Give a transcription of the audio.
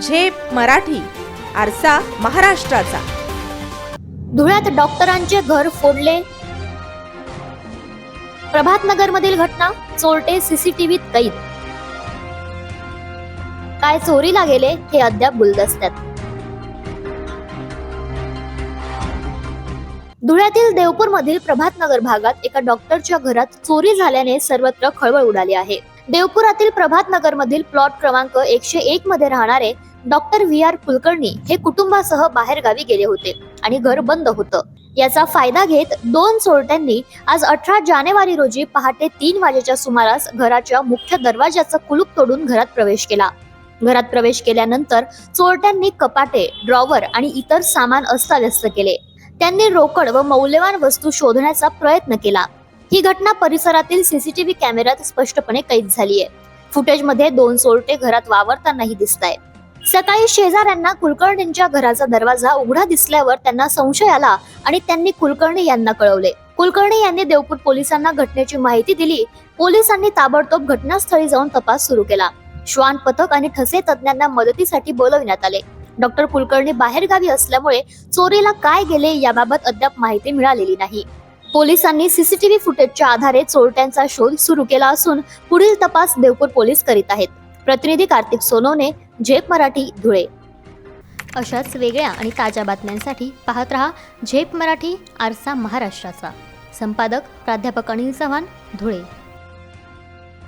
झेप मराठी आरसा महाराष्ट्राचा. धुळ्यात डॉक्टरांचे घर फोडले. प्रभातनगर मधील घटना चोरटे सीसीटीव्हीत कैद. काय चोरीला गेले हे अद्याप गुलदस्त्यात धुळ्यातील देवपूर मधील प्रभातनगर भागात एका डॉक्टरच्या घरात चोरी झाल्याने सर्वत्र खळबळ उडाली आहे. देवपुरातील प्रभात नगर मधील प्लॉट क्रमांक एकशे एक मध्ये राहणारे डॉक्टर व्ही आर कुलकर्णी हे कुटुंबासह बाहेर गावी गेले होते आणि घर बंद होतं. याचा फायदा घेत दोन चोरट्यांनी आज अठरा जानेवारी रोजी पहाटे तीन वाजेच्या सुमारास घराच्या मुख्य दरवाजाचं कुलूप तोडून घरात प्रवेश केला. घरात प्रवेश केल्यानंतर चोरट्यांनी कपाटे ड्रॉवर आणि इतर सामान अस्ताव्यस्त केले. त्यांनी रोकड व मौल्यवान वस्तू शोधण्याचा प्रयत्न केला. ही घटना परिसरातील सीसीटीव्ही कॅमेऱ्यात स्पष्टपणे कैद झालीय. फुटेजमध्ये दोन चोरटे घरात वावरतानाही दिसत आहेत सकाळी शेजाऱ्यांना कुलकर्णींच्या घराचा दरवाजा उघडा दिसल्यावर त्यांना संशय आला आणि त्यांनी कुलकर्णी यांना कळवले. कुलकर्णी यांनी देवपूर पोलिसांना घटनेची माहिती दिली. पोलिसांनी ताबडतोब घटनास्थळी जाऊन तपास सुरू केला. श्वान पथक आणि ठसे तज्ञांना मदतीसाठी बोलविण्यात आले. डॉक्टर कुलकर्णी बाहेरगावी असल्यामुळे चोरीला काय गेले याबाबत अद्याप माहिती मिळालेली नाही. पोलिसांनी सीसीटीव्ही फुटेजच्या आधारे चोरट्यांचा शोध सुरू केला असून पुढील तपास देवपूर पोलीस करीत आहेत. प्रतिनिधी कार्तिक सोनवणे झेप मराठी धुळे. अशाच वेगळ्या आणि ताज्या बातम्यांसाठी पाहत रहा झेप मराठी आरसा महाराष्ट्राचा. संपादक प्राध्यापक अनिल चव्हाण धुळे.